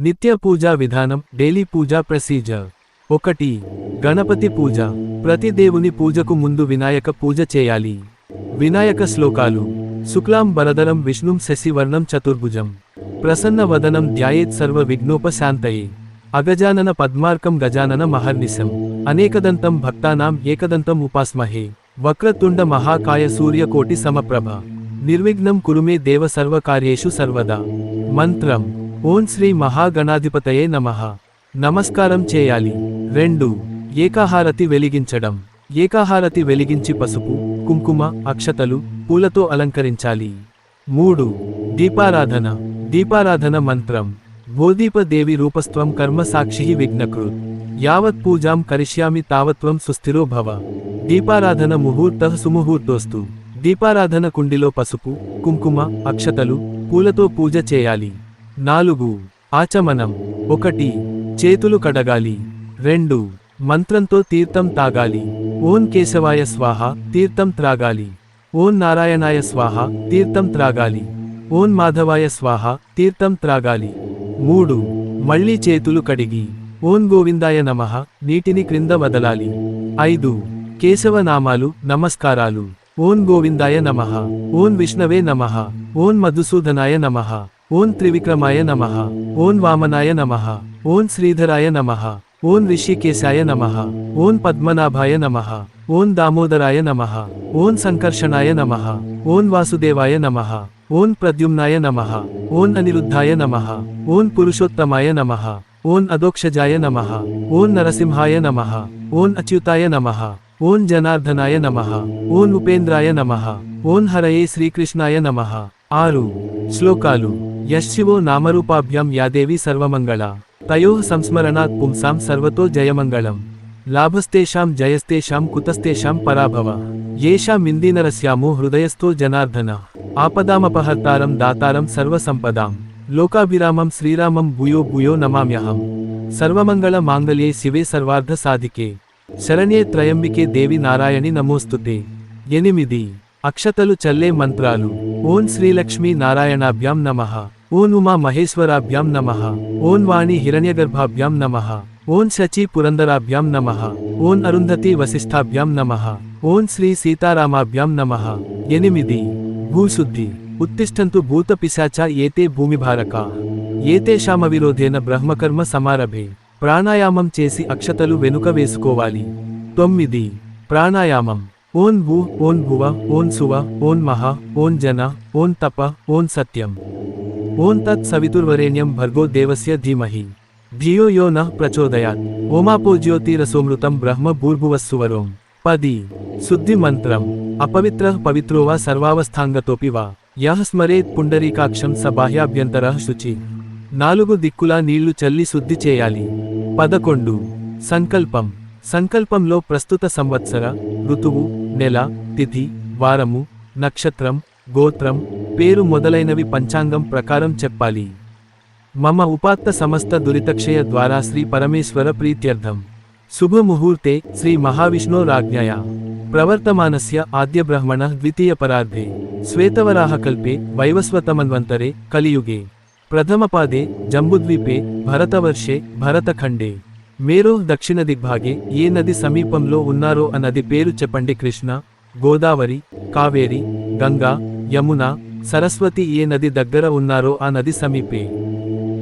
నిత్య పూజా విధానం డైలీ పూజా ప్రొసీజర్. ఒకటి గణపతి పూజ. ప్రతి దేవుని పూజకు ముందు వినాయక పూజ చేయాలి. వినాయక శ్లోకాలు. శుక్లాం బరదరం విష్ణుం శశివర్ణం చతుర్భుజం. ప్రసన్న వదనం ధ్యాయేత్ సర్వ విఘ్నోపశాంతయే. అగజానన పద్మార్కం గజానన మహర్నిశం. అనేకదంతం భక్తానాం ఏకదంతం ఉపాస్మహే. వక్రతుండ మహాకాయ సూర్యకోటి సమప్రభ. నిర్విఘ్నం కురుమే దేవ సర్వకార్యేషు సర్వదా. మంత్రం. ఓం శ్రీ మహాగణాధిపతయే నమః. నమస్కారం చేయాలి. రెండు. ఏకాహారతి వెలిగించడం. ఏకాహారతి వెలిగించి పసుపు కుంకుమ అక్షతలు పూలతో అలంకరించాలి. మూడు. దీపారాధన. దీపారాధన మంత్రం. గోదీపదేవి రూపస్త్వం కర్మ సాక్షి విఘ్నకృత్. యావత్ పూజాం కరిష్యామి తావత్వం సుస్థిరో భవ. దీపారాధన ముహూర్త సుముహూర్తోస్తు. దీపారాధన కుండిలో పసుపు కుంకుమ అక్షతలు పూలతో పూజ చేయాలి. నాలుగు ఆచమనం. ఒకటి చేతులు కడగాలి. రెండు మంత్రంతో తీర్థం తాగాలి. ఓం కేశవాయ స్వాహ తీర్థం త్రాగాలి. ఓం నారాయణాయ స్వాహ తీర్థం త్రాగాలి. ఓం మాధవాయ స్వాహ తీర్థం త్రాగాలి. మూడు మళ్ళీ చేతులు కడిగి. ఓం గోవిందాయ నమః నీటిని క్రింద వదలాలి. ఐదు కేశవనామాలు నమస్కారాలు. ఓం గోవిందాయ నమః. ఓం విష్ణవే నమః. ఓం మధుసూదనాయ నమః. ఓం త్రివిక్రమాయ నమః ఓం వామనాయ నమః ఓం శ్రీధరాయ నమః ఓం ఋషికేశాయ నమః ఓం పద్మనాభాయ నమః ఓం దామోదరాయ నమః ఓం సంకర్షణాయ నమః ఓం వాసుదేవాయ నమః ఓం ప్రద్యుమ్నాయ నమః ఓం అనిరుద్ధాయ నమః ఓం పురుషోత్తమాయ నమః ఓం అదోక్షజాయ నమః ఓం నరసింహాయ నమః ఓం అచ్యుతాయ నమః ఓం జనార్దనాయ నమః ఓం ఉపేంద్రాయ నమః ఓం హరయే శ్రీకృష్ణాయ నమః ఆరు శ్లోకాలు యశివో నామరూపాభ్యాం యాదేవి సర్వమంగళ. తయో సంస్మరణాత్ పుంసాం సర్వతో జయమంగళం. లాభస్తేషాం జయస్తేషాం కుతస్తేషాం పరాభవ. ఏషామిందీనరస్యామో హృదయస్థో జనార్దన. ఆపదామపహర్తారం దాతారం సర్వసంపదాం. లోకాభిరామం శ్రీరామం భూయో భూయో నమామ్యహం. సర్వమంగళ మాంగళ్యే శివే సర్వార్థ సాధికే. శరణ్యే త్రయంబికే దేవి నారాయణి నమోస్తుతే. ఎనిమిది. అక్షతలు చల్లే మంత్రాలు. ఓం శ్రీలక్ష్మీ నారాయణాభ్యాం నమః. ఓం ఉమా మహేశ్వరాభ్యాం నమ. ఓం వాణి హిరణ్యగర్భాభ్యాం నమ. ఓం శచి పురందరాభ్యాం నమ. ఓం అరుంధతి వశిష్ఠాభ్యాం నమ. ఓం శ్రీ సీతారామాభ్యాం నమ. ఎనిమిది. భూశుద్ధి. ఉత్తిష్టంతు భూత పిశాచ ఏతే భూమిభారక. ఏతేషామ విరోధేన బ్రహ్మకర్మ సమారభే. ప్రాణాయామం చేసి అక్షతలు వెనుక వేసుకోవాలి. తొమ్మిది. ప్రాణాయామం. ఓన్ భూ ఓన్ భువ ఓన్ సువ ఓన్ మహ ఓన్ జన ఓన్ తప ఓన్ సత్యం. ఓం తత్ సవితుర్వరేణ్యం భర్గో దేవస్య ధీమహి. ధియో యో నః ప్రచోదయాత్. ఓమాపో జ్యోతిరసోమృతం బ్రహ్మ భూర్భువస్సువరోం పది. శుద్ధి మంత్రం. అపవిత్ర పవిత్రో వా సర్వావస్థాంగతోపి వా. యహ స్మరేత్ పుండరీకాక్షం స బాహ్యాభ్యంతర శుచి. నాలుగు దిక్కులా నీళ్ళు చల్లి శుద్ధి చేయాలి. పదకొండు. సంకల్పం. సంకల్పంలో ప్రస్తుత సంవత్సర ఋతువు నెల తిథి వారము నక్షత్రం గోత్రం పేరు మొదలైనవి పంచాంగం ప్రకారం చెప్పాలి. మమ ఉపాత్త సమస్త దురితక్షయ ద్వారా శ్రీ పరమేశ్వర ప్రీత్యర్థం. శుభముహూర్తే శ్రీ మహావిష్ణోరాజ్ఞయ ప్రవర్తమానస్య ఆద్య బ్రహ్మణ ద్వితీయ పరార్ధే. శ్వేతవరాహకల్పే వైవస్వతమన్వంతరే కలియుగే. ప్రథమపాదే జంబుద్వీపే భరతవర్షే భరతఖండే. మేరో దక్షిణ దిగ్భాగే ఏ నది సమీపంలో ఉన్నారో అన్నది పేరు చెప్పండి కృష్ణ గోదావరి కావేరి గంగా యమున సరస్వతి ఏ నది దగ్గర ఉన్నారో ఆ నది సమీపే.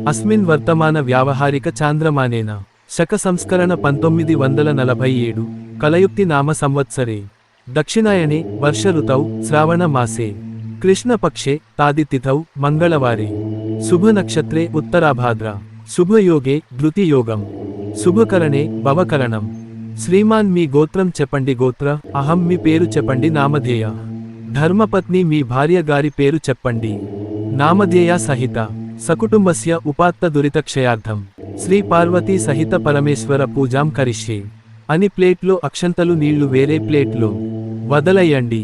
అస్మిన్ వర్తమాన వ్యావహారిక చాంద్రమానేన. శక సంస్కరణ పంతొమ్మిది వందల నలభై ఏడు. కలయుక్తి నామ సంవత్సరే. దక్షిణాయనే వర్ష ఋతౌ శ్రావణ మాసే. కృష్ణపక్షే తాదితిథౌ మంగళవారే. శుభ నక్షత్రే ఉత్తరాభాద్ర. శుభయోగే ధృతియోగం శుభకరణే భవకరణం శ్రీమాన్ మీ గోత్రం చెప్పండి గోత్ర అహం మీ పేరు చెప్పండి నామధేయ. ధర్మపత్ని మీ భార్య గారి పేరు చెప్పండి. నామధేయ సహిత సకుటుంబస్య ఉపాత్త దురితక్షయార్థం శ్రీ పార్వతీ సహిత పరమేశ్వర పూజాం కరిష్యే అని ప్లేట్లో అక్షంతలు నీళ్ళు వేరే ప్లేట్లో వదలయ్యండి